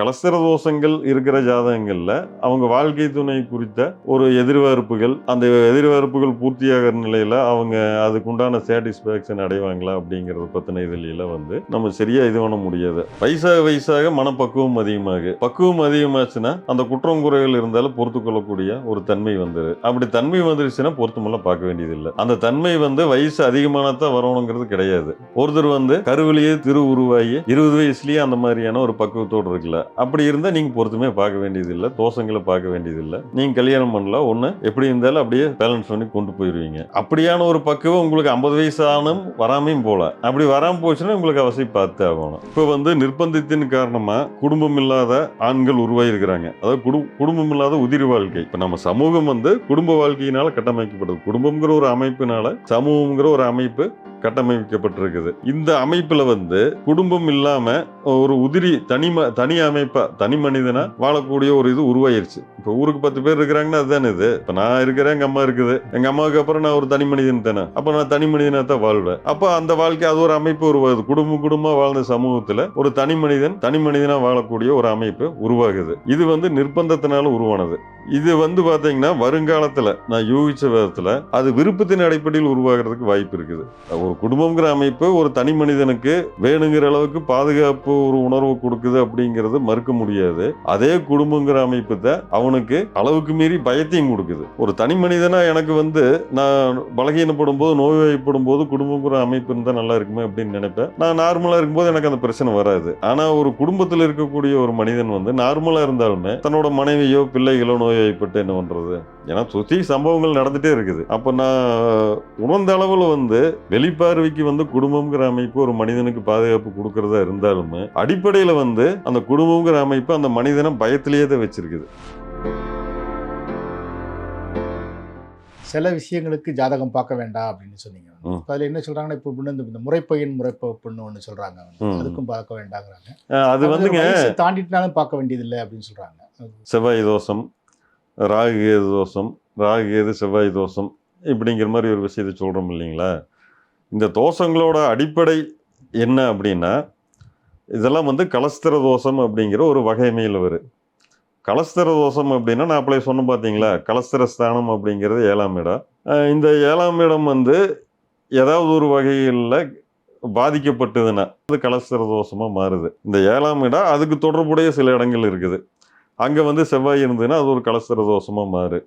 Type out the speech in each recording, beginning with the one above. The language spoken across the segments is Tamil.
கலசர தோஷங்கள் இருக்கிற ஜாதகங்களில் அவங்க வாழ்க்கை துணை குறித்த ஒரு எதிர்பார்ப்புகள் அந்த எதிர்பார்ப்புகள் பூர்த்தியாகிற நிலையில் அவங்க அதுக்குண்டான சாட்டிஸ்ஃபேக்ஷன் அடைவாங்களா அப்படிங்கிறத பற்றின இதுல வந்து நம்ம சரியாக இது பண்ண முடியாது. வயசாக வயசாக மனப்பக்குவம் அதிகமாகு. பக்குவம் அதிகமாச்சுன்னா அந்த குற்றம் குறைகள் இருந்தாலும் பொறுத்து கொள்ளக்கூடிய ஒரு தன்மை வந்துரு. அப்படி தன்மை வந்துருச்சுன்னா பொருத்தமெல்லாம் பார்க்க வேண்டியதில்லை. அந்த தன்மை வந்து வயசு அதிகமானதான் வரணுங்கிறது கிடையாது. ஒருத்தர் வந்து கருவிலேயே திரு உருவாகி இருபது வயசுலேயே அந்த மாதிரியான ஒரு பக்குவத்தோடு இருக்குல்ல அப்படி இருந்தால் நீங்கள் பொருத்தமே பார்க்க வேண்டியதில்லை. தோஷங்களை பார்க்க வேண்டியதில்லை. நீங்கள் கல்யாணம் பண்ணலாம் ஒன்று எப்படி இருந்தாலும் அப்படியே பேலன்ஸ் பண்ணி கொண்டு போயிடுவீங்க அப்படியான ஒரு பக்குவம் உங்களுக்கு ஐம்பது வயசு ஆனும் வராமையும் போல. அப்படி வராமல் போச்சுன்னா உங்களுக்கு அவசியம் பார்த்து ஆகணும். இப்போ வந்து நிர்பந்தத்தின் காரணமாக குடும்பம் இல்லாத ஆண்கள் உருவாகிருக்கிறாங்க அதாவது குடு- குடும்பம் இல்லாத உதிரி வாழ்க்கை. இப்போ நம்ம சமூகம் வந்து குடும்ப வாழ்க்கையினால் கட்டமைக்கப்படுது. குடும்பம்ங்கிற ஒரு அமைப்பினால சமூகம்ங்கிற ஒரு அமைப்பு கட்டமைக்கப்பட்டிருக்குது. இந்த அமைப்புல வந்து குடும்பம் இல்லாம ஒரு உதிரி தனி தனி அமைப்பா தனி மனிதனா வாழக்கூடிய ஒரு இது உருவாயிருச்சு. இப்போ ஊருக்கு பத்து பேர் இருக்கிறாங்கன்னா அதுதானே இது. இப்போ நான் இருக்கிறேன் எங்க அம்மா இருக்குது. எங்க அம்மாவுக்கு அப்புறம் நான் ஒரு தனி மனிதன் தானே. அப்ப நான் தனி மனிதனா தான் வாழ்வேன். அப்போ அந்த வாழ்க்கை அது ஒரு அமைப்பு உருவாகுது. குடும்ப குடும்பமா வாழ்ந்த சமூகத்துல ஒரு தனி மனிதன் தனி மனிதனா வாழக்கூடிய ஒரு அமைப்பு உருவாகுது. இது வந்து நிர்பந்தத்தினால உருவானது. இது வந்து பாத்தீங்கன்னா வருங்காலத்துல நான் யூகிச்ச விதத்துல அது விருப்பத்தின் அடிப்படையில் உருவாகிறதுக்கு வாய்ப்பு இருக்குது. ஒரு குடும்பங்கிற அமைப்பு ஒரு தனி மனிதனுக்கு வேணுங்கிற அளவுக்கு பாதுகாப்பு ஒரு உணர்வு கொடுக்குது அப்படிங்கிறது மறுக்க முடியாது. அதே குடும்பங்கிற அமைப்பு தான் அவனுக்கு அளவுக்கு மீறி பயத்தையும் கொடுக்குது. ஒரு தனி மனிதனா எனக்கு வந்து நான் பலகீனப்படும் போது நோய்வாய்ப்படும் போது குடும்பங்கிற அமைப்பு இருந்தால் நல்லா இருக்குமே அப்படின்னு நினைப்பேன். நான் நார்மலா இருக்கும்போது எனக்கு அந்த பிரச்சனை வராது. ஆனா ஒரு குடும்பத்தில் இருக்கக்கூடிய ஒரு மனிதன் வந்து நார்மலா இருந்தாலுமே தன்னோட மனைவியோ பிள்ளைகளோ நோய்வாய்ப்பட்டு என்ன பண்றது? ஏன்னா சுத்தி சம்பவங்கள் நடந்துட்டே இருக்குது. அப்ப நான் உணர்ந்த அளவில் வந்து வெளி வெளிப்பார்வைக்கு வந்து குடும்பம்ங்கிற அமைப்பு ஒரு மனிதனுக்கு பாதுகாப்பு கொடுக்கறதா இருந்தாலுமே அடிப்படையில வந்து அந்த குடும்பம்ங்கிற அமைப்பு அந்த மனிதனை பயத்திலேயே தான் வச்சிருக்குது. சில விஷயங்களுக்கு ஜாதகம் பார்க்க வேண்டாம் அப்படின்னு சொன்னீங்க. இப்ப அதுல என்ன சொல்றாங்கன்னா இப்போ இப்படி இந்த முறைப்பையன் முறைப்பொண்ணு ஒன்று சொல்றாங்க. அதுக்கும் பார்க்க வேண்டாங்கிறாங்க. அது வந்துங்க தாண்டிட்டுனாலும் பார்க்க வேண்டியது இல்லை அப்படின்னு சொல்றாங்க. செவ்வாய் தோஷம் ராகு கேது தோஷம் ராகு கேது செவ்வாய் தோஷம் இப்படிங்கிற மாதிரி ஒரு விஷயத்தை சொல்கிறோம் இல்லைங்களா? இந்த தோஷங்களோட அடிப்படை என்ன அப்படின்னா இதெல்லாம் வந்து கலஸ்திர தோஷம் அப்படிங்கிற ஒரு வகைமையில் வரும் கலஸ்திர தோஷம் அப்படின்னா நான் அப்படியே சொன்னேன் பார்த்தீங்களா? கலஸ்திர ஸ்தானம் அப்படிங்கிறது ஏழாம் இடம். இந்த ஏழாம் இடம் வந்து ஏதாவது ஒரு வகையில் பாதிக்கப்பட்டதுன்னா அது கலஸ்திர தோஷமாக மாறுது. இந்த ஏழாம் இடம் அதுக்கு தொடர்புடைய சில இடங்கள் இருக்குது. அங்கே வந்து செவ்வாய் இருந்ததுன்னா அது ஒரு கலஸ்தர தோஷமாக மாறு.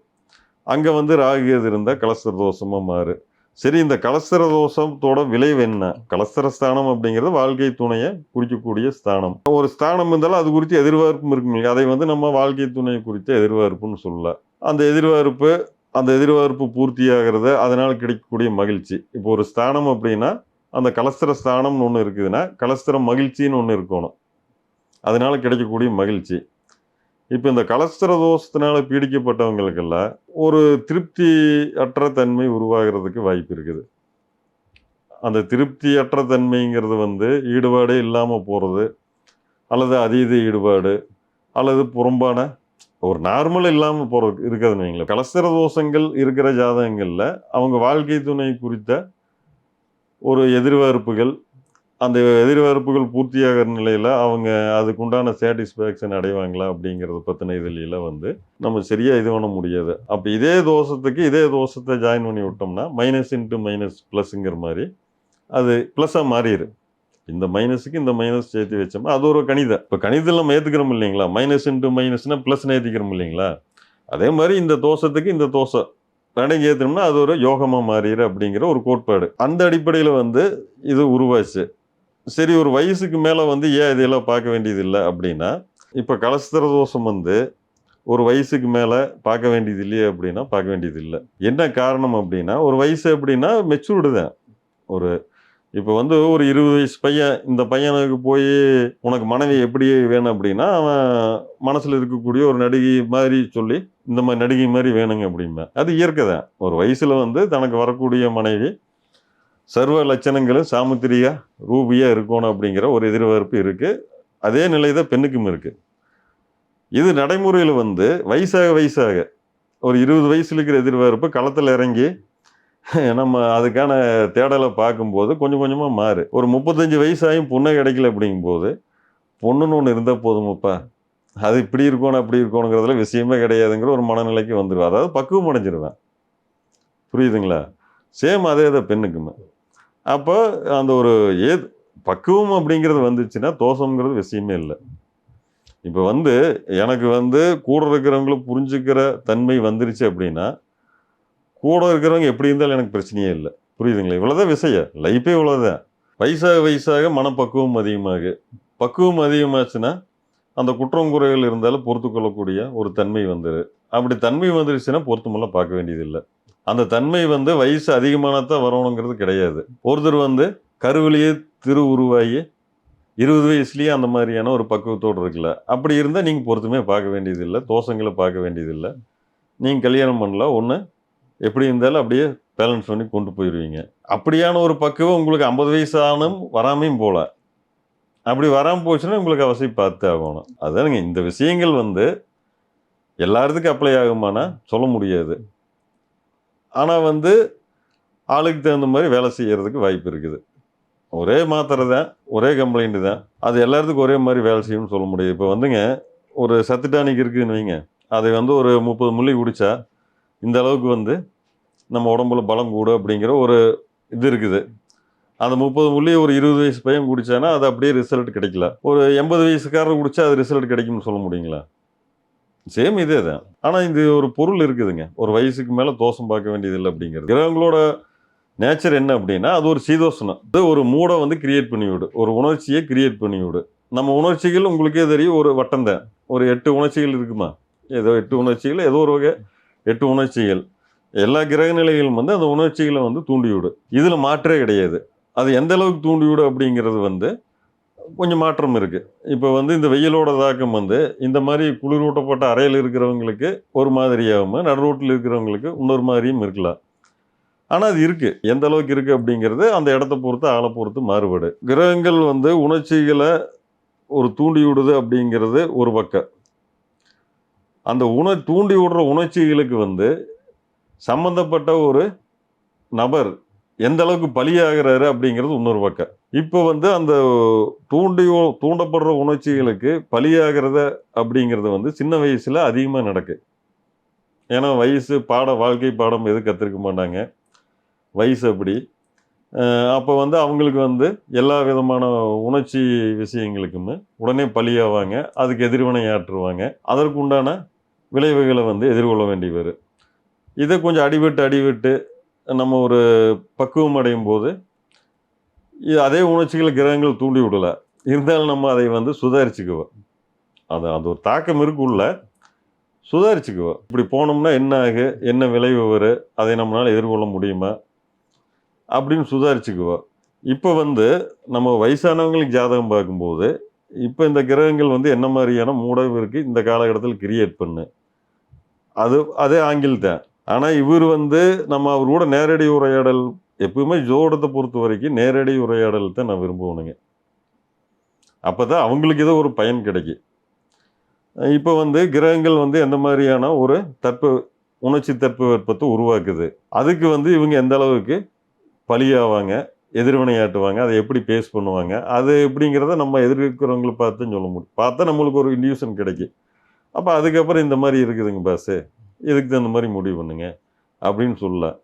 அங்கே வந்து ராகு எது இருந்தால் கலஸ்தர தோஷமாக மாறு. சரி இந்த கலஸ்தர தோஷத்தோட விளைவு என்ன? கலஸ்தர ஸ்தானம் அப்படிங்கிறது வாழ்க்கை துணையை குறிக்கக்கூடிய ஸ்தானம். ஒரு ஸ்தானம் இருந்தாலும் அது குறித்து எதிர்பார்ப்பும் இருக்குங்க அதை வந்து நம்ம வாழ்க்கை துணையை குறித்த எதிர்பார்ப்புன்னு சொல்லலாம் அந்த எதிர்பார்ப்பு அந்த எதிர்பார்ப்பு பூர்த்தியாகிறது அதனால் கிடைக்கக்கூடிய மகிழ்ச்சி. இப்போ ஒரு ஸ்தானம் அப்படின்னா அந்த கலஸ்தர ஸ்தானம்னு ஒன்று இருக்குதுன்னா கலஸ்தர மகிழ்ச்சின்னு ஒன்று இருக்கணும். அதனால் கிடைக்கக்கூடிய மகிழ்ச்சி. இப்போ இந்த கலஸ்தர தோஷத்தினால பீடிக்கப்பட்டவங்களுக்கெல்லாம் ஒரு திருப்தி அற்ற தன்மை உருவாகிறதுக்கு வாய்ப்பு இருக்குது. அந்த திருப்தியற்ற தன்மைங்கிறது வந்து ஈடுபாடே இல்லாமல் போகிறது அல்லது அதீத ஈடுபாடு அல்லது புறம்பான ஒரு நார்மல் இல்லாமல் போகிறது இருக்கிறதுன்னு வைங்களேன். கலஸ்தர தோஷங்கள் இருக்கிற ஜாதகங்களில் அவங்க வாழ்க்கை துணை குறித்த ஒரு எதிர்பார்ப்புகள் அந்த எதிர்பார்ப்புகள் பூர்த்தியாகிற நிலையில் அவங்க அதுக்குண்டான சாட்டிஸ்ஃபேக்ஷன் அடைவாங்களா அப்படிங்கிறத பற்றின இதுல வந்து நம்ம சரியாக இது பண்ண முடியாது. அப்போ இதே தோஷத்துக்கு இதே தோஷத்தை ஜாயின் பண்ணி விட்டோம்னா மைனஸ் இன்ட்டு மைனஸ் ப்ளஸ்ங்கிற மாதிரி அது ப்ளஸ்ஸாக மாறிடு இந்த மைனஸுக்கு இந்த மைனஸ் சேர்த்து வச்சோம்னா அது ஒரு கணிதம் இப்போ கணிதம் நம்ம ஏற்றுக்கிறோம் இல்லைங்களா? மைனஸ் இன்ட்டு மைனஸ்னால் ப்ளஸ்னு ஏற்றிக்கிறோம் இல்லைங்களா? அதே மாதிரி இந்த தோஷத்துக்கு இந்த தோஷம் ரெண்டையும் ஏற்றணும்னா அது ஒரு யோகமாக மாறிடு அப்படிங்கிற ஒரு கோட்பாடு. அந்த அடிப்படையில் வந்து இது உருவாச்சு. சரி ஒரு வயசுக்கு மேலே வந்து ஏன் இதையெல்லாம் பார்க்க வேண்டியது இல்லை அப்படின்னா இப்போ கலஸ்தர தோஷம் வந்து ஒரு வயசுக்கு மேலே பார்க்க வேண்டியது இல்லையே அப்படின்னா பார்க்க வேண்டியது இல்லை. என்ன காரணம் அப்படின்னா ஒரு வயசு அப்படின்னா மெச்சூர்டு தான். ஒரு இப்போ வந்து ஒரு இருபது வயசு பையன் இந்த பையனுக்கு போய் உனக்கு மனைவி எப்படி வேணும் அப்படின்னா அவன் மனசில் இருக்கக்கூடிய ஒரு நடிகை மாதிரி சொல்லி இந்த மாதிரி நடிகை மாதிரி வேணுங்க அப்படிம்பேன். அது இயற்கை தான். ஒரு வயசில் வந்து தனக்கு வரக்கூடிய மனைவி சர்வ லட்சணங்களும் சாமுத்திரியா ரூபியாக இருக்கணும் அப்படிங்கிற ஒரு எதிர்பார்ப்பு இருக்குது அதே நிலை தான் பெண்ணுக்கும் இருக்குது இது நடைமுறையில் வந்து வயசாக வயசாக ஒரு இருபது வயசுல இருக்கிற எதிர்பார்ப்பு களத்தில் இறங்கி நம்ம அதுக்கான தேடலை பார்க்கும்போது கொஞ்சம் கொஞ்சமாக மாறு. ஒரு முப்பத்தஞ்சு வயசாயும் பொண்ணை கிடைக்கல அப்படிங்கும்போது பொண்ணுன்னு ஒன்று இருந்தால் போதுமப்பா. அது இப்படி இருக்கணும் அப்படி இருக்கணுங்கிறதுல விஷயமே கிடையாதுங்கிற ஒரு மனநிலைக்கு வந்துடுவேன் அதாவது பக்குவம் அடைஞ்சிருவேன் புரியுதுங்களா? சேம் அதே தான் பெண்ணுக்குமே. அப்போ அந்த ஒரு ஏ பக்குவம் அப்படிங்கிறது வந்துச்சுன்னா தோஷம்ங்கிறது விஷயமே இல்லை. இப்போ வந்து எனக்கு வந்து கூட இருக்கிறவங்களும் புரிஞ்சுக்கிற தன்மை வந்துருச்சு அப்படின்னா கூட இருக்கிறவங்க எப்படி இருந்தாலும் எனக்கு பிரச்சனையே இல்லை. புரியுதுங்களா? இவ்வளோதான் விஷயம். லைஃபே இவ்வளோதான் வயசாக வயசாக மனப்பக்குவம் அதிகமாகு. பக்குவம் அதிகமாச்சுன்னா அந்த குற்றம் குறைகள் இருந்தாலும் பொறுத்து கொள்ளக்கூடிய ஒரு தன்மை வந்துடு அப்படி தன்மை வந்துருச்சுன்னா பொருத்தமெல்லாம் பார்க்க வேண்டியதில்லை. அந்த தன்மை வந்து வயசு அதிகமானதான் வரணுங்கிறது கிடையாது. ஒருத்தர் வந்து கருவிலேயே திரு உருவாகி இருபது வயசுலேயே அந்த மாதிரியான ஒரு பக்குவத்தோடு இருக்குல்ல அப்படி இருந்தால் நீங்கள் பொறுத்துமே பார்க்க வேண்டியதில்லை தோஷங்களை பார்க்க வேண்டியதில்லை நீங்கள் கல்யாணம் பண்ணலாம் ஒன்று எப்படி இருந்தாலும் அப்படியே பேலன்ஸ் பண்ணி கொண்டு போயிடுவீங்க அப்படியான ஒரு பக்குவம் உங்களுக்கு ஐம்பது வயசு ஆனும் வராமையும் போகல அப்படி வராமல் போச்சுன்னா உங்களுக்கு அவசியம் பார்த்து ஆகணும். அதானுங்க இந்த விஷயங்கள் வந்து எல்லாத்துக்கும் அப்ளை ஆகுமானா சொல்ல முடியாது. ஆனால் வந்து ஆளுக்கு தகுந்த மாதிரி வேலை செய்கிறதுக்கு வாய்ப்பு இருக்குது. ஒரே மாத்திரை தான் ஒரே கம்ப்ளைண்ட்டு தான். அது எல்லாத்துக்கும் ஒரே மாதிரி வேலை செய்யும்னு சொல்ல முடியாது. இப்போ வந்துங்க ஒரு சத்து டானிக் இருக்குதுன்னு வைங்க. அதை வந்து ஒரு முப்பது முள்ளி குடித்தா இந்த அளவுக்கு வந்து நம்ம உடம்புல பலம் கூடும் அப்படிங்கிற ஒரு இது இருக்குது. அந்த முப்பது முள்ளி ஒரு இருபது வயசு பையன் குடித்தானா அது அப்படியே ரிசல்ட் கிடைக்கல. ஒரு எண்பது வயசுக்காரர் குடிச்சா அது ரிசல்ட் கிடைக்கும்னு சொல்ல முடியுங்களா? சேம் இதே தான். ஆனால் இது ஒரு பொருள் இருக்குதுங்க. ஒரு வயசுக்கு மேலே தோஷம் பார்க்க வேண்டியதில்லை அப்படிங்கிறது. கிரகங்களோட நேச்சர் என்ன அப்படின்னா அது ஒரு சீதோஷனம். இது ஒரு மூடை வந்து கிரியேட் பண்ணிவிடு ஒரு உணர்ச்சியை கிரியேட் பண்ணிவிடு நம்ம உணர்ச்சிகள் உங்களுக்கே தெரியும். ஒரு வட்டம் தான். ஒரு எட்டு உணர்ச்சிகள் இருக்குமா? ஏதோ எட்டு உணர்ச்சிகள் ஏதோ ஒரு வகை எட்டு உணர்ச்சிகள். எல்லா கிரக நிலைகளும் வந்து அந்த உணர்ச்சிகளை வந்து தூண்டிவிடும் இதில் மாற்றே கிடையாது. அது எந்த அளவுக்கு தூண்டிவிடும் அப்படிங்கிறது வந்து கொஞ்சம் மாற்றம் இருக்குது இப்போ வந்து இந்த வெயிலோட தாக்கம் வந்து இந்த மாதிரி குளிரூட்டப்பட்ட அறையில் இருக்கிறவங்களுக்கு ஒரு மாதிரியாகவும் நடுரோட்டில் இருக்கிறவங்களுக்கு இன்னொரு மாதிரியும் இருக்கலாம். ஆனால் அது இருக்குது எந்த அளவுக்கு இருக்குது அப்படிங்கிறது அந்த இடத்த பொறுத்து ஆளை பொறுத்து மாறுபடு. கிரகங்கள் வந்து உணர்ச்சிகளை ஒரு தூண்டி விடுது அப்படிங்கிறது ஒரு பக்கம். அந்த உண தூண்டி விடுற உணர்ச்சிகளுக்கு வந்து சம்பந்தப்பட்ட ஒரு நபர் எந்த அளவுக்கு பலியாகிறாரு அப்படிங்கிறது இன்னொரு பக்கம். இப்போ வந்து அந்த தூண்டி தூண்டப்படுற உணர்ச்சிகளுக்கு பலியாகிறத அப்படிங்கிறது வந்து சின்ன வயசில் அதிகமாக நடக்கு. ஏன்னா வயசு பாட வாழ்க்கை பாடம் எதுவும் கற்றுருக்க மாட்டாங்க. வயசு அப்படி. அப்போ வந்து அவங்களுக்கு வந்து எல்லா விதமான உணர்ச்சி விஷயங்களுக்குமே உடனே பலியாவாங்க. அதுக்கு எதிர்வினை ஆற்றுவாங்க. அதற்கு உண்டான விளைவுகளை வந்து எதிர்கொள்ள வேண்டி வரும் இதை கொஞ்சம் அடிவிட்டு அடிவிட்டு நம்ம ஒரு பக்குவம் அடையும் போது இது அதே உணர்ச்சிகளை கிரகங்கள் தூண்டி விடலை. இருந்தாலும் நம்ம அதை வந்து சுதாரிச்சுக்குவோம் அது அது ஒரு தாக்கம் இருக்குள்ள சுதாரிச்சுக்குவோம் இப்படி போனோம்னா என்ன ஆகு? என்ன விளைவு வரும் அதை நம்மளால் எதிர்கொள்ள முடியுமா? அப்படின்னு சுதாரிச்சுக்குவோம் இப்போ வந்து நம்ம வயசானவங்களுக்கு ஜாதகம் பார்க்கும்போது இப்போ இந்த கிரகங்கள் வந்து என்ன மாதிரியான மூடவிற்கு இந்த காலகட்டத்தில் கிரியேட் பண்ணு. அது அதே ஆங்கில் தான் ஆனால் இவர் வந்து நம்ம அவரோட நேரடி உரையாடல் எப்பவுமே ஜோடத்தை பொறுத்த வரைக்கும் நேரடி உரையாடல் தான் நான் விரும்புவேனுங்க. அப்போ தான் அவங்களுக்கு ஏதோ ஒரு பயன் கிடைக்கும். இப்போ வந்து கிரகங்கள் வந்து எந்த மாதிரியான ஒரு தட்ப உணர்ச்சி தட்பவெப்பத்தை உருவாக்குது. அதுக்கு வந்து இவங்க எந்த அளவுக்கு பலியாவாங்க எதிர்வினையாட்டுவாங்க அதை எப்படி பேஸ் பண்ணுவாங்க அது எப்படிங்கிறத நம்ம எதிர்க்கிறவங்களை பார்த்து சொல்ல முடியும். பார்த்தா நம்மளுக்கு ஒரு இன்டியூஷன் கிடைக்கும். அப்போ அதுக்கப்புறம் இந்த மாதிரி இருக்குதுங்க பாஸு இதுக்கு தகுந்த மாதிரி முடிவு பண்ணுங்க. அப்படின்னு சொல்லலாம்.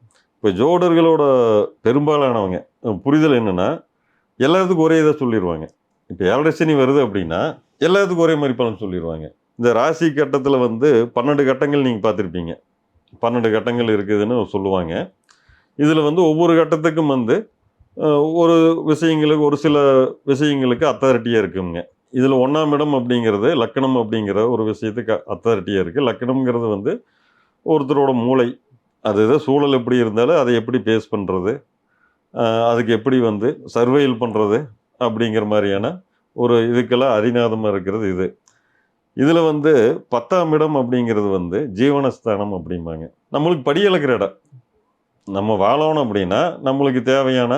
இப்போ ஜோடர்களோட பெரும்பாலானவங்க புரிதல் என்னென்னா எல்லாத்துக்கும் ஒரே இதை சொல்லிடுவாங்க இப்போ ஏழரை வருது அப்படின்னா எல்லாத்துக்கும் ஒரே மாதிரி பலன் சொல்லிடுவாங்க இந்த ராசி கட்டத்தில் வந்து பன்னெண்டு கட்டங்கள் நீங்கள் பார்த்துருப்பீங்க. பன்னெண்டு கட்டங்கள் இருக்குதுன்னு சொல்லுவாங்க. இதில் வந்து ஒவ்வொரு கட்டத்துக்கும் வந்து ஒரு விஷயங்களுக்கு ஒரு சில விஷயங்களுக்கு அத்தாரிட்டியாக இருக்குங்க. இதில் ஒன்றாம் இடம் அப்படிங்கிறது லக்கணம் அப்படிங்கிற ஒரு விஷயத்துக்கு அத்தாரிட்டியாக இருக்குது லக்கணம்ங்கிறது வந்து ஒருத்தரோட மூளை அது எதோ சூழல் எப்படி இருந்தாலும் அதை எப்படி பேஸ் பண்ணுறது அதுக்கு எப்படி வந்து சர்வைல் பண்ணுறது அப்படிங்கிற மாதிரியான ஒரு இதுக்கெல்லாம் அதிநாதமாக இருக்கிறது இது. இதில் வந்து பத்தாம் இடம் அப்படிங்கிறது வந்து ஜீவனஸ்தானம் அப்படிம்பாங்க. நம்மளுக்கு படியளக்கிற இடம். நம்ம வாழணும் அப்படின்னா நம்மளுக்கு தேவையான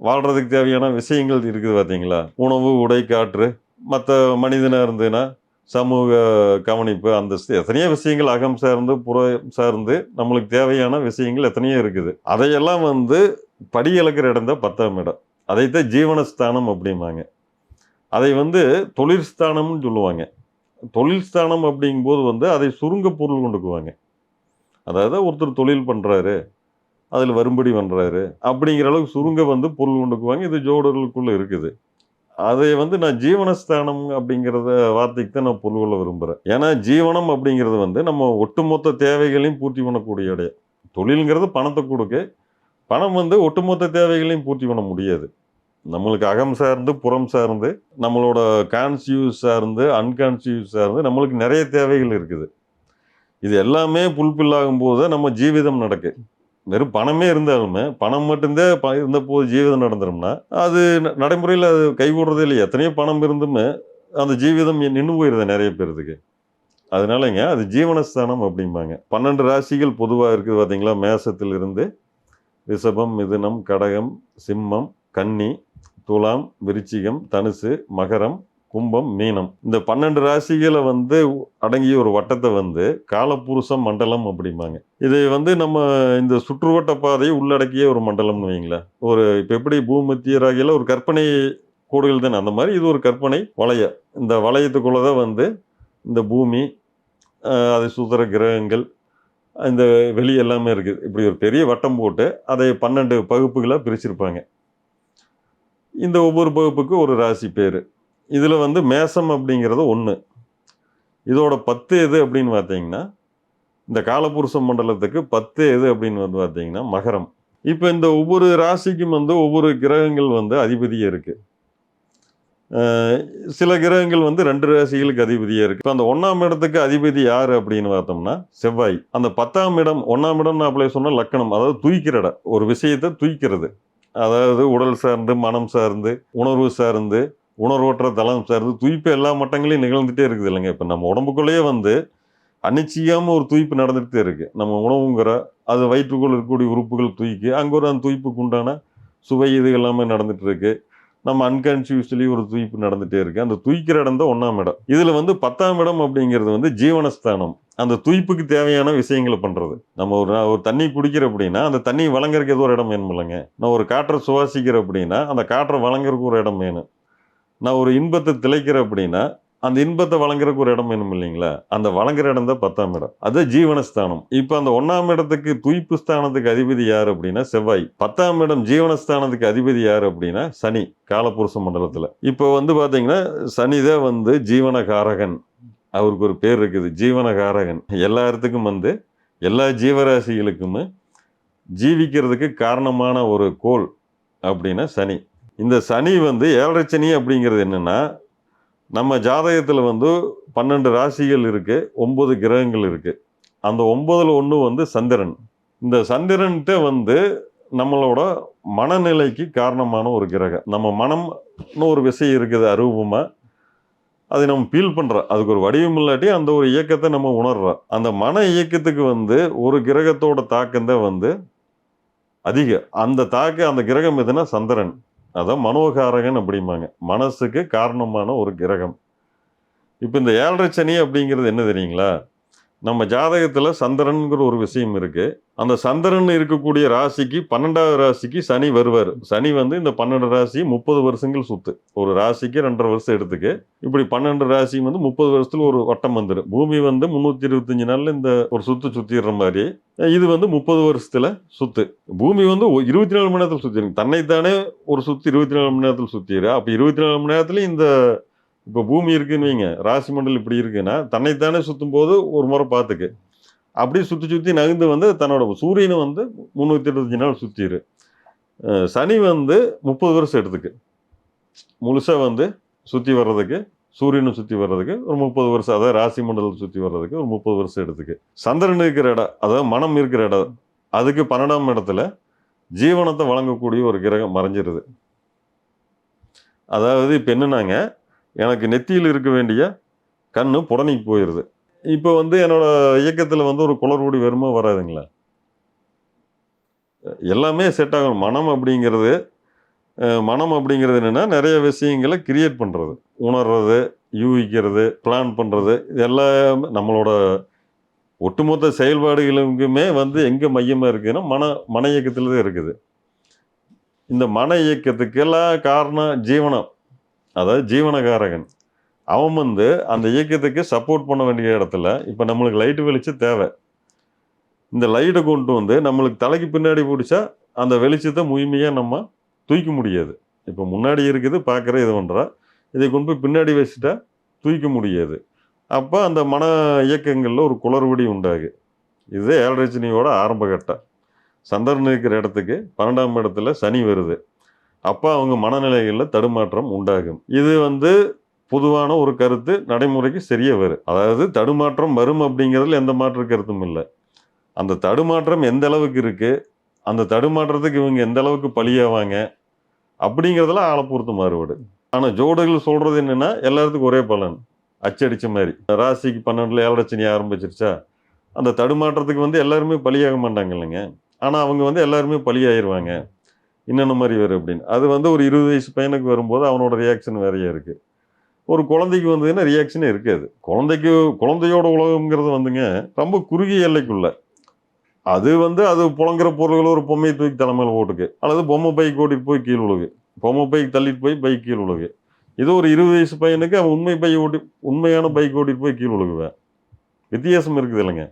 வாழ்கிறதுக்கு தேவையான விஷயங்கள் இருக்குது பார்த்தீங்களா உணவு உடை காற்று. மற்ற மனிதனாக இருந்ததுன்னா சமூக கவனிப்பு அந்தஸ்து எத்தனையோ விஷயங்கள் அகம் சார்ந்து புறம் சார்ந்து நம்மளுக்கு தேவையான விஷயங்கள் எத்தனையோ இருக்குது. அதையெல்லாம் வந்து படி இழக்கிற இடம் தான் பத்தாம் இடம். அதைத்தான் ஜீவனஸ்தானம் அப்படிம்பாங்க. அதை வந்து தொழிற்ஸ்தானம்னு சொல்லுவாங்க. தொழில் ஸ்தானம் அப்படிங்கும்போது வந்து அதை சுருங்க பொருள் கொண்டுக்குவாங்க அதாவது ஒருத்தர் தொழில் பண்ணுறாரு அதில் வரும்படி பண்ணுறாரு அப்படிங்கிற அளவுக்கு சுருங்க வந்து பொருள் கொண்டுக்குவாங்க இது ஜோடர்களுக்குள்ளே இருக்குது. அதை வந்து நான் ஜீவனஸ்தானம் அப்படிங்கிறத வார்த்தைக்கு தான் நான் பொருள் கொள்ள விரும்புகிறேன் ஏன்னா ஜீவனம் அப்படிங்கிறது வந்து நம்ம ஒட்டுமொத்த தேவைகளையும் பூர்த்தி பண்ணக்கூடிய இடம் தொழிலுங்கிறது பணத்தை கொடுக்க. பணம் வந்து ஒட்டுமொத்த தேவைகளையும் பூர்த்தி பண்ண முடியாது. நம்மளுக்கு அகம் சார்ந்து புறம் சார்ந்து நம்மளோட கான்சியூஸ் சார்ந்து அன்கான்சியூஸ் சார்ந்து நம்மளுக்கு நிறைய தேவைகள் இருக்குது. இது எல்லாமே புல்பில் ஆகும்போது நம்ம ஜீவிதம் நடக்கு. வெறும் பணமே இருந்தாலுமே பணம் மட்டும்தான் ப இருந்த போது ஜீவிதம் நடந்துரும்னா அது ந- நடைமுறையில் அது கைவிடுறதே இல்லை எத்தனையோ பணம் இருந்துமே அந்த ஜீவிதம் நின்று போயிருது நிறைய பேர்த்துக்கு. அதனாலங்க அது ஜீவனஸ்தானம் அப்படிம்பாங்க. பன்னெண்டு ராசிகள் பொதுவாக இருக்குது பார்த்தீங்களா? மேசத்தில் இருந்து ரிஷபம் மிதுனம் கடகம் சிம்மம் கன்னி துலாம் விருச்சிகம் தனுசு மகரம் கும்பம் மீனம். இந்த பன்னெண்டு ராசிகளை வந்து அடங்கிய ஒரு வட்டத்தை வந்து காலப்புருஷ மண்டலம் அப்படிம்பாங்க. இதை வந்து நம்ம இந்த சுற்றுவட்ட பாதையை உள்ளடக்கிய ஒரு மண்டலம்னு வைங்களேன் ஒரு இப்போ எப்படி பூமத்திய ராகியில் ஒரு கற்பனை கோடுகள் தானே அந்த மாதிரி இது ஒரு கற்பனை வளைய. இந்த வளையத்துக்குள்ளே தான் வந்து இந்த பூமி அதை சுதர கிரகங்கள் இந்த வெளி எல்லாமே இருக்குது இப்படி ஒரு பெரிய வட்டம் போட்டு அதை பன்னெண்டு பகுப்புகளாக பிரிச்சிருப்பாங்க. இந்த ஒவ்வொரு பகுப்புக்கும் ஒரு ராசி பேர். இதில் வந்து மேசம் அப்படிங்கிறது ஒன்று இதோட பத்து எது அப்படின்னு பார்த்தீங்கன்னா இந்த காலபுருஷ மண்டலத்துக்கு பத்து எது அப்படின்னு வந்து பார்த்தீங்கன்னா மகரம். இப்போ இந்த ஒவ்வொரு ராசிக்கும் வந்து ஒவ்வொரு கிரகங்கள் வந்து அதிபதியாக இருக்குது சில கிரகங்கள் வந்து ரெண்டு ராசிகளுக்கு அதிபதியாக இருக்குது இப்போ அந்த ஒன்றாம் இடத்துக்கு அதிபதி யார் அப்படின்னு பார்த்தோம்னா செவ்வாய். அந்த பத்தாம் இடம் ஒன்றாம் இடம் நான் அப்படியே சொன்னால் லக்கணம் அதாவது தூய்க்கிற இடம் ஒரு விஷயத்தை தூய்க்கிறது. அதாவது உடல் சார்ந்து மனம் சார்ந்து உணர்வு சார்ந்து உணர்வற்ற தளம் சார்ந்து துய்ப்பு எல்லா மட்டங்களையும் நிகழ்ந்துட்டே இருக்குது இல்லைங்க. இப்போ நம்ம உடம்புக்குள்ளேயே வந்து அனிச்சையாமல் ஒரு துய்ப்பு நடந்துகிட்டே இருக்குது நம்ம உணவுங்கிற அது வயிற்றுக்குள் இருக்கக்கூடிய உறுப்புகள் தூய்க்கு அங்கே ஒரு அந்த துய்ப்புக்கு உண்டான சுவை இது எல்லாமே நடந்துகிட்டு இருக்குது நம்ம அன்கான்சியஸ்லி ஒரு துய்ப்பு நடந்துகிட்டே இருக்குது அந்த துய்க்கிற இடம் தான் ஒன்றாம் இடம். இதில் வந்து பத்தாம் இடம் அப்படிங்கிறது வந்து ஜீவனஸ்தானம். அந்த துய்ப்புக்கு தேவையான விஷயங்களை பண்ணுறது நம்ம ஒரு நான் ஒரு தண்ணி குடிக்கிற அப்படின்னா அந்த தண்ணி வழங்குறதுக்கு ஏதோ ஒரு இடம் வேணும் இல்லைங்க நான் ஒரு காற்றை சுவாசிக்கிற அப்படின்னா அந்த காற்றை வழங்குறதுக்கு ஒரு இடம் வேணும். நான் ஒரு இன்பத்தை திளைக்கிறேன் அப்படின்னா அந்த இன்பத்தை வழங்குறதுக்கு ஒரு இடம் வேணும் இல்லைங்களா? அந்த வழங்குற இடம் தான் பத்தாம் இடம். அது ஜீவனஸ்தானம். இப்போ அந்த ஒன்றாம் இடத்துக்கு துய்ப்பு ஸ்தானத்துக்கு அதிபதி யார் அப்படின்னா செவ்வாய். பத்தாம் இடம் ஜீவனஸ்தானத்துக்கு அதிபதி யார் அப்படின்னா சனி காலப்புருஷ மண்டலத்தில். இப்போ வந்து பார்த்தீங்கன்னா சனி தான் வந்து ஜீவனகாரகன். அவருக்கு ஒரு பேர் இருக்குது ஜீவனகாரகன். எல்லா இடத்துக்கும் வந்து எல்லா ஜீவராசிகளுக்குமே ஜீவிக்கிறதுக்கு காரணமான ஒரு கோள் அப்படின்னா சனி. இந்த சனி வந்து ஏழரை சனி அப்படிங்கிறது என்னன்னா நம்ம ஜாதகத்தில் வந்து பன்னெண்டு ராசிகள் இருக்குது ஒம்பது கிரகங்கள் இருக்குது அந்த ஒம்பதில் ஒன்று வந்து சந்திரன். இந்த சந்திரன்கிட்ட வந்து நம்மளோட மனநிலைக்கு காரணமான ஒரு கிரகம். நம்ம மனம்னு ஒரு விஷயம் இருக்குது அருபமாக அதை நம்ம ஃபீல் பண்ணுறோம் அதுக்கு ஒரு வடிவம் இல்லாட்டி அந்த ஒரு இயக்கத்தை நம்ம உணர்கிறோம் அந்த மன இயக்கத்துக்கு வந்து ஒரு கிரகத்தோட தாக்கம் தான் வந்து அதிகம். அந்த தாக்கம் அந்த கிரகம் எதுனா சந்திரன். அதான் மனோகாரகன் அப்படிம்பாங்க. மனசுக்கு காரணமான ஒரு கிரகம். இப்போ இந்த ஏழரை சனி அப்படிங்கிறது என்ன தெரியுங்களா? நம்ம ஜாதகத்தில் சந்திரனுங்கிற ஒரு விஷயம் இருக்குது அந்த சந்திரன் இருக்கக்கூடிய ராசிக்கு பன்னெண்டாவது ராசிக்கு சனி வருவார். சனி வந்து இந்த பன்னெண்டு ராசி முப்பது வருஷங்கள் சுத்து. ஒரு ராசிக்கு ரெண்டரை வருஷம் எடுத்துக்கு. இப்படி பன்னெண்டு ராசி வந்து முப்பது வருஷத்தில் ஒரு வட்டம் வந்துடும் பூமி வந்து முந்நூற்றி இருபத்தஞ்சு நாளில் இந்த ஒரு சுற்று சுற்றிடுற மாதிரி. இது வந்து முப்பது வருஷத்தில் சுத்து. பூமி வந்து இருபத்தி நாலு மணி நேரத்தில் சுற்றிருக்கு தன்னைத்தானே ஒரு சுற்று இருபத்தி நாலு மணி நேரத்தில் சுற்றிடு அப்போ இருபத்தி நாலு மணி நேரத்தில் இந்த இப்போ பூமி இருக்குன்னு வைங்க. ராசி மண்டலம் இப்படி இருக்குன்னா தன்னைத்தானே சுற்றும் போது ஒரு முறை பார்த்துக்கு. அப்படியே சுற்றி சுற்றி நகர்ந்து வந்து தன்னோட சூரியனை வந்து முந்நூற்றி இருபத்தஞ்சு நாள் சுற்றிடு சனி வந்து முப்பது வருஷம் எடுத்துக்கு. முழுசாக வந்து சுற்றி வர்றதுக்கு சூரியனை சுற்றி வர்றதுக்கு ஒரு முப்பது வருஷம். அதாவது ராசி மண்டலத்தை சுற்றி வர்றதுக்கு ஒரு முப்பது வருஷம் எடுத்துக்கு. சந்திரன் இருக்கிற இடம் அதாவது மனம் இருக்கிற இடம் அதுக்கு பன்னெண்டாம் இடத்துல ஜீவனத்தை வழங்கக்கூடிய ஒரு கிரகம் மறைஞ்சிருது. அதாவது இப்போ என்னன்னாங்க எனக்கு நெத்தியில் இருக்க வேண்டிய கண்ணு புடனிக்கு போயிடுது இப்போ வந்து என்னோட இயக்கத்தில் வந்து ஒரு குளறுபடி வருமா வராதுங்களா. எல்லாமே செட் ஆகணும். மனம் அப்படிங்கிறது மனம் அப்படிங்கிறது என்னென்னா நிறைய விஷயங்களை கிரியேட் பண்ணுறது உணர்றது யூகிக்கிறது பிளான் பண்ணுறது இது எல்லாம் நம்மளோட ஒட்டுமொத்த செயல்பாடுகளுக்குமே வந்து எங்கே மையமாக இருக்குதுன்னா மன மன இயக்கத்தில் தான் இருக்குது. இந்த மன இயக்கத்துக்கெல்லாம் காரணம் ஜீவனம். அதாவது ஜீவனகாரகன். அவன் வந்து அந்த இயக்கத்துக்கு சப்போர்ட் பண்ண வேண்டிய இடத்துல இப்போ நம்மளுக்கு லைட்டு வெளிச்சம் தேவை. இந்த லைட்டை கொண்டு வந்து நம்மளுக்கு தலைக்கு பின்னாடி பிடிச்சா அந்த வெளிச்சத்தை முழுமையாக நம்ம தூக்க முடியாது. இப்போ முன்னாடி இருக்குது பார்க்குற இது பண்ணுறா இதை கொண்டு போய் பின்னாடி வச்சுட்டா தூக்க முடியாது. அப்போ அந்த மன இயக்கங்களில் ஒரு குளறுபடி உண்டாகு. இது ஏழரச்சனியோட ஆரம்ப கட்டம். சந்திரன் இருக்கிற இடத்துக்கு பன்னெண்டாம் இடத்துல சனி வருது. அப்போ அவங்க மனநிலைகளில் தடுமாற்றம் உண்டாகும். இது வந்து பொதுவான ஒரு கருத்து நடைமுறைக்கு சரியே வரும் அதாவது தடுமாற்றம் வரும் அப்படிங்கிறதுல எந்த மாற்று கருத்தும் இல்லை. அந்த தடுமாற்றம் எந்த அளவுக்கு இருக்குது அந்த தடுமாற்றத்துக்கு இவங்க எந்த அளவுக்கு பலியாவாங்க அப்படிங்கிறதுல ஆளை மாறுபாடு. ஆனால் ஜோடுகள் சொல்கிறது என்னன்னா எல்லாத்துக்கும் ஒரே பலன். அச்சடிச்ச மாதிரி ராசிக்கு பன்னெண்டில் ஏழரச்சனி ஆரம்பிச்சிருச்சா அந்த தடுமாற்றத்துக்கு வந்து எல்லாருமே பலியாக மாட்டாங்க இல்லைங்க. ஆனால் அவங்க வந்து எல்லாருமே பலியாயிருவாங்க. என்னென்ன மாதிரி வரும் அப்படின்னு. அது வந்து ஒரு இருபது வயசு பையனுக்கு வரும்போது அவனோட ரியாக்ஷன் வேறையாக இருக்குது ஒரு குழந்தைக்கு வந்ததுன்னா ரியாக்ஷனே இருக்காது. குழந்தைக்கு குழந்தையோட உலகங்கிறது வந்துங்க ரொம்ப குறுகிய எல்லைக்குள்ள. அது வந்து அது புழங்குற பொருள்களை ஒரு பொம்மையை தூக்கி தலைமையில் போட்டுக்கு. அல்லது பொம்மை பைக் ஓட்டிட்டு போய் கீழ் உழுகு பொம்மை பைக் தள்ளிட்டு போய் பைக் கீழ் உழுகு இது ஒரு இருபது வயசு பையனுக்கு அவன் உண்மை பைக் ஓட்டி உண்மையான பைக் ஓட்டிட்டு போய் கீழ் உழுகுவேன் வித்தியாசம் இருக்குது இல்லைங்க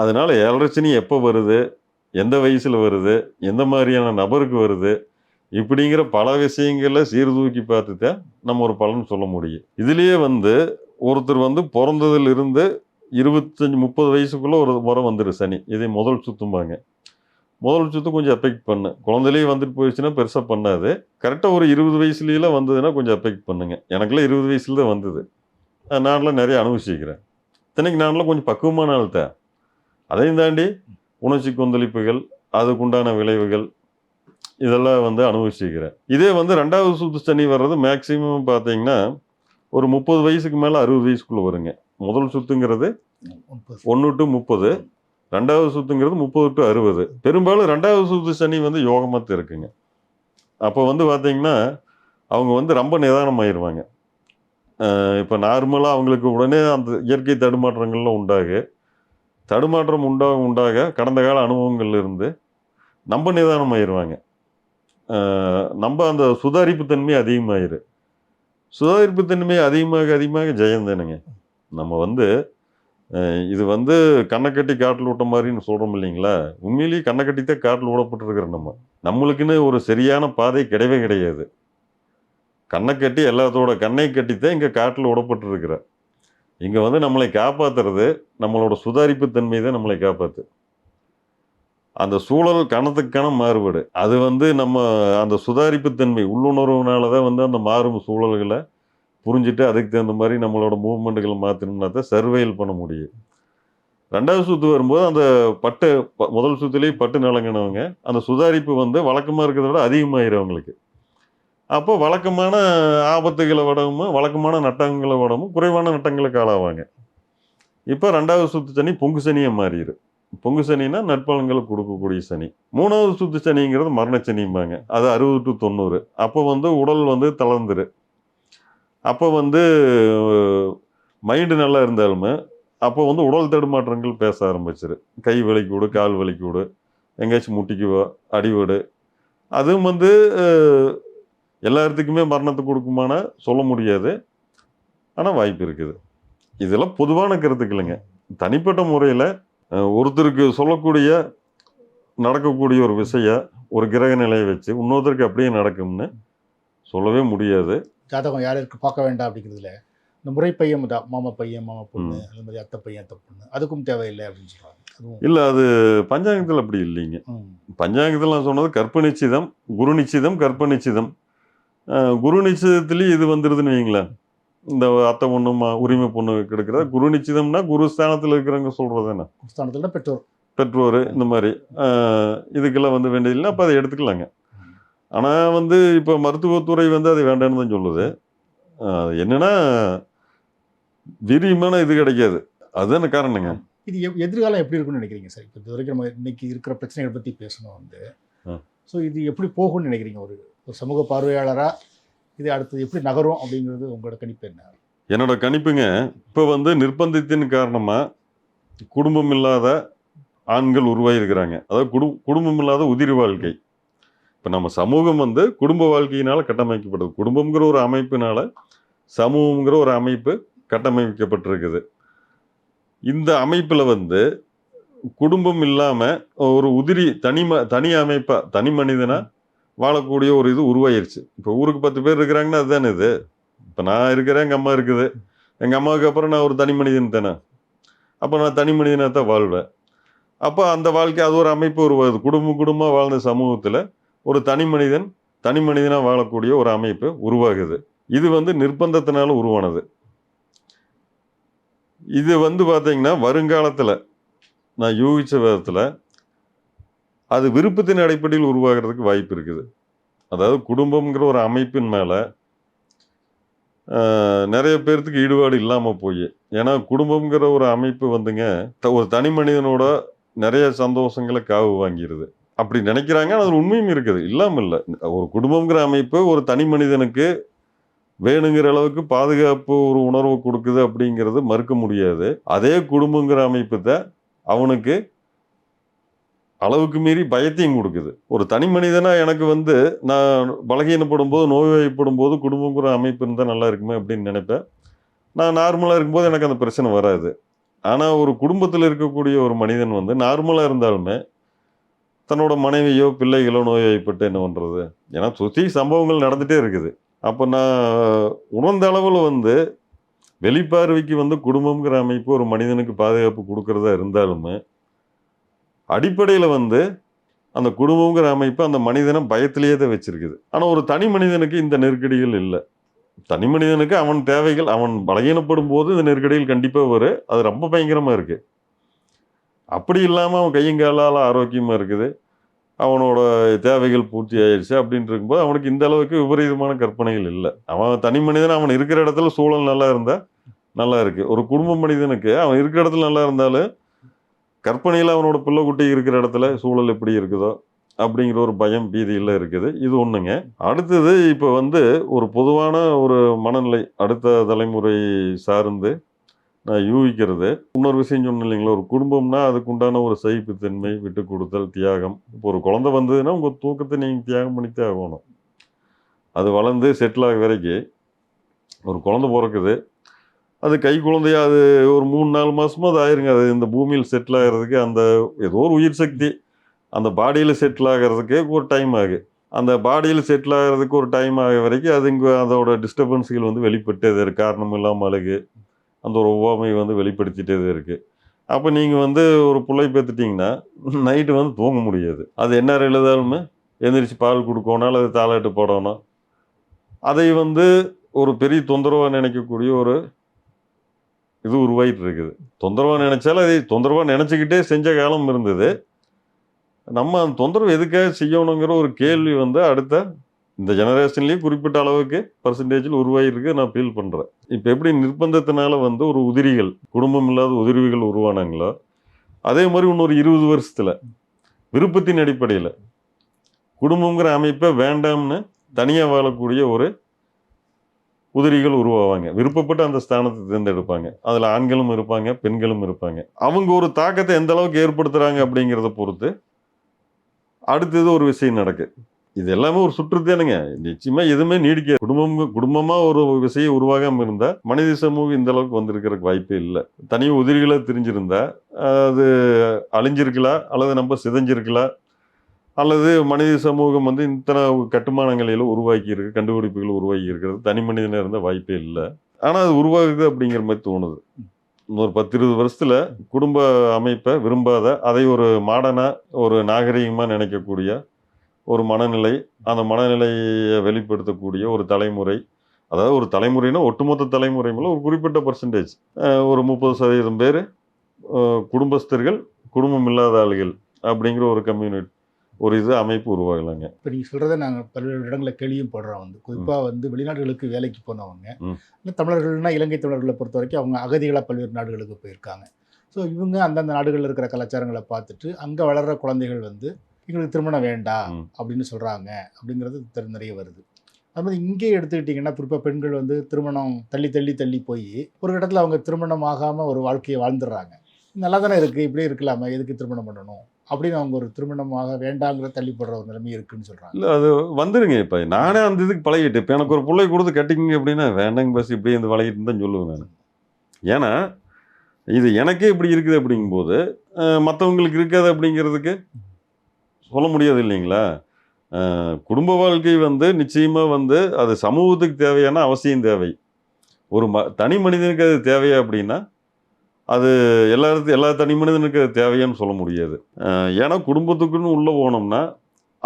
அதனால் ஏழரச்சனி எப்போ வருது? எந்த வயசில் வருது எந்த மாதிரியான நபருக்கு வருது இப்படிங்கிற பல விஷயங்களை சீர்தூக்கி பார்த்து தான் நம்ம ஒரு பலன் சொல்ல முடியும். இதுலேயே வந்து ஒருத்தர் வந்து பிறந்ததுலேருந்து இருபத்தஞ்சி முப்பது வயசுக்குள்ளே ஒரு முறை வந்துரு சனி. இதை முதல் சுத்தும்பாங்க. முதல் சுத்து கொஞ்சம் எஃபெக்ட் பண்ணு. குழந்தையிலேயே வந்துட்டு போயிடுச்சுன்னா பெருசாக பண்ணாது. கரெக்டாக ஒரு இருபது வயசுலாம் வந்ததுன்னா கொஞ்சம் எஃபெக்ட் பண்ணுங்க. எனக்குலாம் இருபது வயசுல தான் வந்தது. நான்லாம் நிறைய அனுபவிச்சிக்கிறேன் இத்தனைக்கு நான்லாம் கொஞ்சம் பக்குவமான ஆள்தான். அதையும் தாண்டி உணர்ச்சி கொந்தளிப்புகள் அதுக்குண்டான விளைவுகள் இதெல்லாம் வந்து அனுபவிச்சிக்கிறேன் இதே வந்து ரெண்டாவது சுத்து சனி வர்றது மேக்சிமம் பார்த்தீங்கன்னா ஒரு முப்பது வயசுக்கு மேலே அறுபது வயசுக்குள்ளே வருங்க. முதல் சுத்துங்கிறது. ஒன்று டு முப்பது. ரெண்டாவது சுத்துங்கிறது முப்பது டு அறுபது. பெரும்பாலும் ரெண்டாவது சுத்து சனி வந்து யோகமாக இருக்குங்க. அப்போ வந்து பார்த்தீங்கன்னா அவங்க வந்து ரொம்ப நிதானமாயிருவாங்க. இப்போ நார்மலாக அவங்களுக்கு உடனே அந்த இயற்கை தடுமாற்றங்கள்லாம் உண்டாகு. தடுமாற்றம் உண்டாக உண்டாக கடந்த கால அனுபவங்கள்ல இருந்து நம்ம நிதானமாயிருவாங்க. ஆயிடுவாங்க நம்ம அந்த சுதாரிப்பு தன்மை அதிகமாயிரு. சுதாரிப்பு தன்மை அதிகமாக அதிகமாக ஜெயந்தானுங்க நம்ம வந்து இது வந்து கண்ணை கட்டி காட்டில் விட்ட மாதிரின்னு சொல்கிறோம் இல்லைங்களா? உண்மையிலேயே கண்ணை கட்டி தான் காட்டில் விடப்பட்டிருக்கிற நம்ம. நம்மளுக்குன்னு ஒரு சரியான பாதை கிடையவே கிடையாது. கண்ணை கட்டி எல்லாத்தோட கண்ணை கட்டித்தான் இங்கே காட்டில் விடப்பட்டிருக்கிற இங்கே வந்து நம்மளை காப்பாத்துறது நம்மளோட சுதாரிப்பு தன்மை தான் நம்மளை காப்பாற்று அந்த சூழல் கணத்துக்கான மாறுபாடு. அது வந்து நம்ம அந்த சுதாரிப்பு தன்மை உள்ளுணர்வுனால தான் வந்து அந்த மாறும் சூழல்களை புரிஞ்சுட்டு அதுக்கு தகுந்த மாதிரி நம்மளோட மூவ்மெண்ட்டுகளை மாற்றணும்னா தான் சர்வைல் பண்ண முடியும். ரெண்டாவது சுற்று வரும்போது அந்த பட்டு ப- முதல் சுற்றுலேயே பட்டு நிலங்கினவங்க அந்த சுதாரிப்பு வந்து வழக்கமாக இருக்கிறத விட அதிகமாகிடும் அவங்களுக்கு. அப்போ வழக்கமான ஆபத்துகளை விடவும் வழக்கமான நட்டங்களை விடவும் குறைவான நட்டங்களுக்கு ஆளாவாங்க. இப்போ ரெண்டாவது சுத்து சனி பொங்கு சனியை மாறிடு பொங்கு சனினா நட்பலன்களை கொடுக்கக்கூடிய சனி. மூணாவது சுத்து சனிங்கிறது மரணச்சனிம்பாங்க அது அறுபது டு தொண்ணூறு. அப்போ வந்து உடல் வந்து தளர்ந்துரு. அப்போ வந்து மைண்டு நல்லா இருந்தாலுமே அப்போ வந்து உடல் தடுமாற்றங்கள் பேச ஆரம்பிச்சிரு. கை வலிக்கூடு கால் வலிக்கூடு எங்கேயாச்சும் முட்டிக்குவோ அடிவடு அதுவும் வந்து அஹ், எல்லாத்துக்குமே மரணத்தை கொடுக்குமான சொல்ல முடியாது. ஆனால் வாய்ப்பு இருக்குது. இதெல்லாம் பொதுவான கருத்துக்களுங்க. தனிப்பட்ட முறையில் ஒருத்தருக்கு சொல்லக்கூடிய நடக்கக்கூடிய ஒரு விஷயம் ஒரு கிரக நிலையை வச்சு இன்னொருத்தருக்கு அப்படியே நடக்கும்னு சொல்லவே முடியாது. ஜாதகம் யாருக்கு பார்க்க வேண்டாம் அப்படிங்கிறதுல இந்த முறை பையன் தான் மாமா பையன் மாமா பொண்ணு அது மாதிரி அத்தை பையன் அத்தை பொண்ணு அதுக்கும் தேவையில்லை அப்படின்னு அதுவும் இல்லை அது பஞ்சாங்கத்தில் அப்படி இல்லைங்க. பஞ்சாங்கத்தில் நான் சொன்னது கற்ப நிச்சிதம் குரு நிச்சிதம் கற்ப நிச்சிதம் குரு நிச்சிதத்துலேயும் இது வந்துடுதுன்னு வைங்களேன் இந்த அத்தை பொண்ணு மா- உரிமை பொண்ணு கெடுக்கிற குரு நிச்சிதம்னா குரு ஸ்தானத்தில் இருக்கிறவங்க சொல்கிறது என்ன? ஸ்தானத்துல பெற்றோர். பெற்றோர் இந்த மாதிரி. இதுக்கெல்லாம் வந்து வேண்டியதில்லை அப்போ அதை எடுத்துக்கலாங்க. ஆனால் வந்து இப்போ மருத்துவத்துறை வந்து அது வேண்டாம்னு தான் சொல்லுது. என்னன்னா விரிமான இது கிடைக்காது. அதுதான காரணங்க? இது எதிர்காலம் எப்படி இருக்கும்னு நினைக்கிறீங்க சார்? இப்போ இது வரைக்கும் நம்ம இன்னைக்கு இருக்கிற பிரச்சனைகளை பற்றி பேசணும் வந்து. ஸோ இது எப்படி போகும்னு நினைக்கிறீங்க ஒரு ஒரு சமூக பார்வையாளராக இது அடுத்து எப்படி நகரும் அப்படிங்கிறது உங்களோட கணிப்பு என்ன? என்னோட கணிப்புங்க இப்போ வந்து நிர்பந்தத்தின் காரணமாக குடும்பம் இல்லாத ஆண்கள் உருவாகியிருக்கிறாங்க அதாவது குடும் குடும்பம் இல்லாத உதிரி வாழ்க்கை. இப்போ நம்ம சமூகம் வந்து குடும்ப வாழ்க்கையினால் கட்டமைக்கப்படுது. குடும்பம்ங்கிற ஒரு அமைப்பினால் சமூகங்கிற ஒரு அமைப்பு கட்டமைக்கப்பட்டிருக்குது. இந்த அமைப்பில் வந்து குடும்பம் இல்லாமல் ஒரு உதிரி தனி ம தனி அமைப்பாக தனி மனிதனா வாழக்கூடிய ஒரு இது உருவாயிருச்சு. இப்போ ஊருக்கு பத்து பேர் இருக்கிறாங்கன்னா அதுதானே இது? இப்போ நான் இருக்கிறேன் எங்கள் அம்மா இருக்குது. எங்கள் அம்மாவுக்கு அப்புறம் நான் ஒரு தனி மனிதன் தானே? அப்போ நான் தனி மனிதனாக தான் வாழ்வேன். அப்போ அந்த வாழ்க்கை அது ஒரு அமைப்பு உருவாகுது. குடும்பம் குடும்பமாக வாழ்ந்த சமூகத்தில் ஒரு தனி மனிதன் தனி மனிதனாக வாழக்கூடிய ஒரு அமைப்பு உருவாகுது. இது வந்து நிர்பந்தத்தினால உருவானது. இது வந்து பார்த்தீங்கன்னா வருங்காலத்தில் நான் யூகிச்ச விதத்தில் அது விருப்பத்தின் அடிப்படையில் உருவாகிறதுக்கு வாய்ப்பு இருக்குது. அதாவது குடும்பம்ங்கிற ஒரு அமைப்பின் மேலே நிறைய பேர்த்துக்கு ஈடுபாடு இல்லாமல் போய். ஏன்னா குடும்பம்ங்கிற ஒரு அமைப்பு வந்துங்க த- ஒரு தனி மனிதனோட நிறைய சந்தோஷங்களை காவு வாங்கிடுது அப்படி நினைக்கிறாங்க அது உண்மையும் இருக்குது. இல்லாமல் இல்லை ஒரு குடும்பம்ங்கிற அமைப்பு ஒரு தனி மனிதனுக்கு வேணுங்கிற அளவுக்கு பாதுகாப்பு ஒரு உணர்வு கொடுக்குது அப்படிங்கிறது மறுக்க முடியாது. அதே குடும்பங்கிற அமைப்பு தான் அவனுக்கு அளவுக்கு மீறி பயத்தையும் கொடுக்குது. ஒரு தனி மனிதனா எனக்கு வந்து நான் பலகீனப்படும் போது நோய்வாய்ப்படும் போது குடும்பங்கிற அமைப்பு இருந்தால் நல்லா இருக்குமே அப்படின்னு நினைப்பேன். நான் நார்மலாக இருக்கும்போது எனக்கு அந்த பிரச்சனை வராது. ஆனால் ஒரு குடும்பத்தில் இருக்கக்கூடிய ஒரு மனிதன் வந்து நார்மலாக இருந்தாலுமே தன்னோட மனைவியோ பிள்ளைகளோ நோய்வாய்ப்பட்டு என்ன பண்ணுறது ஏன்னா சுற்றி சம்பவங்கள் நடந்துகிட்டே இருக்குது. அப்போ நான் உணர்ந்த அளவில் வந்து வெளிப்பார்வைக்கு வந்து குடும்பங்கிற அமைப்பு ஒரு மனிதனுக்கு பாதுகாப்பு கொடுக்குறதா இருந்தாலுமே அடிப்படையில் வந்து அந்த குடும்பங்கிற அமைப்பு அந்த மனிதனை பயத்திலேயே தான் வச்சிருக்குது. ஆனால் ஒரு தனி மனிதனுக்கு இந்த நெருக்கடிகள் இல்லை. தனி மனிதனுக்கு அவன் தேவைகள் அவன் பலகீனப்படும் போது இந்த நெருக்கடிகள் கண்டிப்பாக வரும் அது ரொம்ப பயங்கரமாக இருக்குது அப்படி இல்லாமல் அவன் கையங்காலால் ஆரோக்கியமாக இருக்குது. அவனோட தேவைகள் பூர்த்தி ஆயிடுச்சு அப்படின்னு இருக்கும்போது அவனுக்கு இந்த அளவுக்கு விபரீதமான கற்பனைகள் இல்லை. அவன் தனி மனிதன் அவன் இருக்கிற இடத்துல சூழல் நல்லா இருந்தால் நல்லா இருக்குது ஒரு குடும்ப மனிதனுக்கு அவன் இருக்கிற இடத்துல நல்லா இருந்தாலும் கற்பனையில் அவனோட பிள்ளை குட்டி இருக்கிற இடத்துல சூழல் எப்படி இருக்குதோ அப்படிங்கிற ஒரு பயம் பீதியில் இருக்குது. இது ஒன்றுங்க அடுத்தது இப்போ வந்து ஒரு பொதுவான ஒரு மனநிலை அடுத்த தலைமுறை சார்ந்து நான் யூகிக்கிறது. இன்னொரு விஷயம் சொன்னேன் இல்லைங்களா? ஒரு குடும்பம்னா அதுக்குண்டான ஒரு சகிப்புத்தன்மை விட்டு கொடுத்தல் தியாகம். இப்போ ஒரு குழந்தை வந்ததுன்னா உங்கள் தூக்கத்தை நீங்கள் தியாகம் பண்ணித்தே ஆகணும். அது வளர்ந்து செட்டில் ஆக வரைக்கும் ஒரு குழந்தை பிறக்குது. அது கை குழந்தையாக அது ஒரு மூணு நாலு மாசமா அது ஆயிருங்க. அது இந்த பூமியில் செட்டில் ஆகிறதுக்கு அந்த ஏதோ ஒரு உயிர் சக்தி. அந்த பாடியில் செட்டில் ஆகிறதுக்கு ஒரு டைம் ஆகு. அந்த பாடியில் செட்டில் ஆகிறதுக்கு ஒரு டைம் ஆக வரைக்கும் அது இங்கே அதோட டிஸ்டர்பன்ஸ்கள் வந்து வெளிப்பட்டே இருக்குது காரணம் இல்லாமல் அழுகு. அந்த ஒரு ஒவ்வாமை வந்து வெளிப்படுத்திட்டே இருக்குது அப்போ நீங்கள் வந்து ஒரு பிள்ளை பெற்றுட்டிங்கன்னா நைட்டு வந்து தூங்க முடியாது. அது என்ன எழுதாலுமே எந்திரிச்சு பால் கொடுக்கணும் அது தாளாட்டு போடணும். அதை வந்து ஒரு பெரிய தொந்தரவாக நினைக்கக்கூடிய ஒரு இது உருவாகிட்டு இருக்குது தொந்தரவாக நினச்சாலும் அதை தொந்தரவாக நினச்சிக்கிட்டே செஞ்ச காலம் இருந்தது. நம்ம அந்த தொந்தரவு எதுக்காக செய்யணுங்கிற ஒரு கேள்வி வந்து அடுத்த இந்த ஜெனரேஷன்லேயும் குறிப்பிட்ட அளவுக்கு பர்சன்டேஜில் உருவாகிருக்கு நான் ஃபீல் பண்ணுறேன் இப்போ எப்படி நிர்பந்தத்தினால வந்து ஒரு உதிரிகள் குடும்பம் இல்லாத உதிரிகள் உருவானாங்களோ அதே மாதிரி இன்னொரு இருபது வருஷத்தில் விருப்பத்தின் அடிப்படையில் குடும்பங்கிற அமைப்பை வேண்டாம்னு தனியாக வாழக்கூடிய ஒரு உதிரிகள் உருவாவாங்க. விருப்பப்பட்டு அந்த ஸ்தானத்தை தேர்ந்தெடுப்பாங்க. அதில் ஆண்களும் இருப்பாங்க பெண்களும் இருப்பாங்க. அவங்க ஒரு தாக்கத்தை எந்த அளவுக்கு ஏற்படுத்துகிறாங்க அப்படிங்கிறத பொறுத்து அடுத்தது ஒரு விஷயம் நடக்கு. இது எல்லாமே ஒரு சுற்றுத்தானுங்க நிச்சயமாக எதுவுமே நீடிக்க குடும்பம் குடும்பமாக ஒரு விஷயம் உருவாகாமல் இருந்தால் மனித சமூகம் இந்த அளவுக்கு வந்திருக்கிறதுக்கு வாய்ப்பே இல்லை. தனி உதிரிகளை தெரிஞ்சிருந்தா அது அழிஞ்சிருக்கலாம் அல்லது நம்ம சிதைஞ்சிருக்கலாம் அல்லது மனித சமூகம் வந்து இத்தனை கட்டுமானங்களில் உருவாக்கி இருக்கு கண்டுபிடிப்புகள் உருவாக்கி இருக்கிறது தனி மனிதனாக இருந்த வாய்ப்பே இல்லை. ஆனால் அது உருவாகுது அப்படிங்கிற மாதிரி தோணுது. இன்னொரு பத்து இருபது வருஷத்தில் குடும்ப அமைப்பை விரும்பாத அதை ஒரு மாடனாக ஒரு நாகரிகமாக நினைக்கக்கூடிய ஒரு மனநிலை அந்த மனநிலையை வெளிப்படுத்தக்கூடிய ஒரு தலைமுறை அதாவது ஒரு தலைமுறைனா ஒட்டுமொத்த தலைமுறை மேல ஒரு குறிப்பிட்ட பர்சன்டேஜ் ஒரு முப்பது சதவீதம் பேர் குடும்பஸ்தர்கள் குடும்பம் இல்லாத ஆளுகள் அப்படிங்கிற ஒரு கம்யூனிட்டி ஒரு இது அமைப்பு உருவாகலாங்க. இப்போ நீங்கள் சொல்கிறத நாங்கள் பல்வேறு இடங்களில் கேள்வியும் போடுறோம் வந்து. குறிப்பாக வந்து வெளிநாடுகளுக்கு வேலைக்கு போனவங்க. இல்லை தமிழர்கள்னா இலங்கை தமிழர்களை பொறுத்த வரைக்கும் அவங்க அகதிகளாக பல்வேறு நாடுகளுக்கு போயிருக்காங்க. ஸோ இவங்க அந்தந்த நாடுகளில் இருக்கிற கலாச்சாரங்களை பார்த்துட்டு அங்கே வளர்கிற குழந்தைகள் வந்து எங்களுக்கு திருமணம் வேண்டாம். அப்படின்னு சொல்கிறாங்க அப்படிங்கிறது நிறைய வருது. அது மாதிரி இங்கே எடுத்துக்கிட்டிங்கன்னா குறிப்பாக பெண்கள் வந்து திருமணம் தள்ளி தள்ளி தள்ளி போய் ஒரு இடத்துல அவங்க திருமணம் ஆகாமல் ஒரு வாழ்க்கையை வாழ்ந்துடுறாங்க. நல்லா தானே இருக்குது இப்படியே இருக்கலாமா. எதுக்கு திருமணம் பண்ணணும்? அப்படின்னு அவங்க ஒரு திருமணமாக வேண்டாங்கிற தள்ளிப்படுற ஒரு நிலைமை இருக்குன்னு சொல்கிறாங்க இல்லை அது வந்துருங்க இப்போ. நானே அந்த இதுக்கு பழகிட்டு இப்போ எனக்கு ஒரு பிள்ளை கொடுத்து கட்டிக்கிங்க அப்படின்னா வேண்டாங்க பஸ் இப்படி இந்த பழகிட்டு தான் சொல்லுவேன் நான். ஏன்னா இது எனக்கே இப்படி இருக்குது அப்படிங்கும்போது மற்றவங்களுக்கு இருக்காது அப்படிங்கிறதுக்கு சொல்ல முடியாது இல்லைங்களா? குடும்ப வாழ்க்கை வந்து நிச்சயமாக வந்து அது சமூகத்துக்கு தேவையான அவசியம் தேவை. ஒரு ம தனி மனிதனுக்கு அது தேவையா அப்படின்னா அது எல்லாருக்கு எல்லா தனி மனிதனுக்கு அது தேவையான்னு சொல்ல முடியாது. ஏன்னா குடும்பத்துக்குன்னு உள்ளே போனோம்னா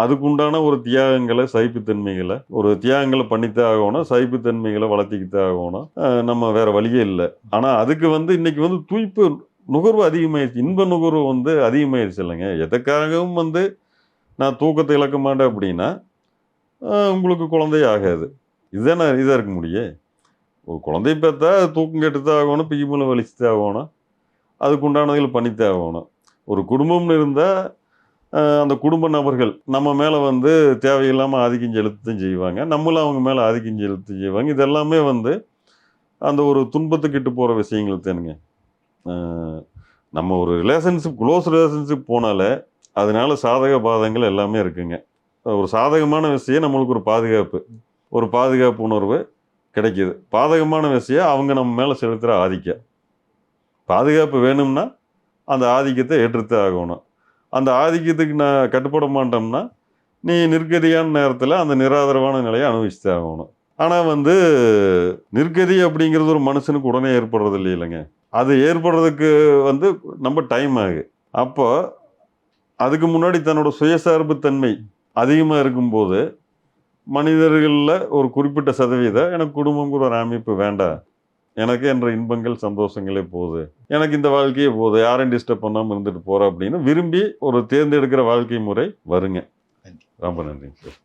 அதுக்குண்டான ஒரு தியாகங்களை சகிப்புத்தன்மைகளை ஒரு தியாகங்களை பண்ணித்தே ஆகணும் சகிப்புத்தன்மைகளை வளர்த்திக்கிட்டே ஆகணும். நம்ம வேறு வழியே இல்லை. ஆனால் அதுக்கு வந்து இன்னைக்கு வந்து தூய்ப்பு நுகர்வு அதிகமாயிடுச்சு. இன்ப நுகர்வு வந்து அதிகமாயிடுச்சு இல்லைங்க. எதுக்காகவும் வந்து நான் தூக்கத்தை இழக்க மாட்டேன் அப்படின்னா உங்களுக்கு குழந்தை ஆகாது. இதுதான் இதாக இருக்க முடியும் ஒரு குழந்தை பார்த்தா தூக்கம் கெட்டுத்தான் ஆகணும் பிகிமலை வலிச்சுத்தே ஆகணும். அதுக்கு உண்டானதுகள் பண்ணித்தே ஆகணும். ஒரு குடும்பம்னு இருந்தால் அந்த குடும்ப நபர்கள் நம்ம மேலே வந்து தேவையில்லாமல் ஆதிக்கம் செலுத்தும் செய்வாங்க. நம்மளும் அவங்க மேலே ஆதிக்கம் செலுத்தும் செய்வாங்க. இது எல்லாமே வந்து அந்த ஒரு துன்பத்துக்கிட்டு போகிற விஷயங்கள் தானுங்க. நம்ம ஒரு ரிலேஷன்ஷிப் க்ளோஸ் ரிலேஷன்ஷிப் போனாலே அதனால சாதக பாதங்கள் எல்லாமே இருக்குங்க. ஒரு சாதகமான விஷயம் நம்மளுக்கு ஒரு பாதுகாப்பு. ஒரு பாதுகாப்பு உணர்வு கிடைக்கிது. பாதகமான விஷயம் அவங்க நம்ம மேலே செலுத்துகிற ஆதிக்கம். பாதுகாப்பு வேணும்னா அந்த ஆதிக்கத்தை ஏற்றுத்தே ஆகணும். அந்த ஆதிக்கத்துக்கு நான் கட்டுப்பட மாட்டோம்னா நீ நிற்கதியான நேரத்தில் அந்த நிராதரவான நிலையை அனுபவிச்சுத்தே ஆகணும். ஆனால் வந்து நிற்கதி அப்படிங்கிறது ஒரு மனுஷனுக்கு உடனே ஏற்படுறது இல்லை இல்லைங்க. அது ஏற்படுறதுக்கு வந்து நம்ம டைம் ஆகு அப்போ அதுக்கு முன்னாடி தன்னோட சுயசார்பு தன்மை அதிகமாக இருக்கும்போது மனிதர்களில் ஒரு குறிப்பிட்ட சதவீதம் எனக்கு குடும்பங்கிற ஒரு அமைப்பு வேண்டாம். எனக்கு என்ற இன்பங்கள் சந்தோஷங்களே போகுது எனக்கு இந்த வாழ்க்கையே போகுது யாரையும் டிஸ்டர்ப் பண்ணாமல் இருந்துட்டு போகிறேன் அப்படின்னு விரும்பி ஒரு தேர்ந்தெடுக்கிற வாழ்க்கை முறை வருங்க. ரொம்ப நன்றிங்க சார்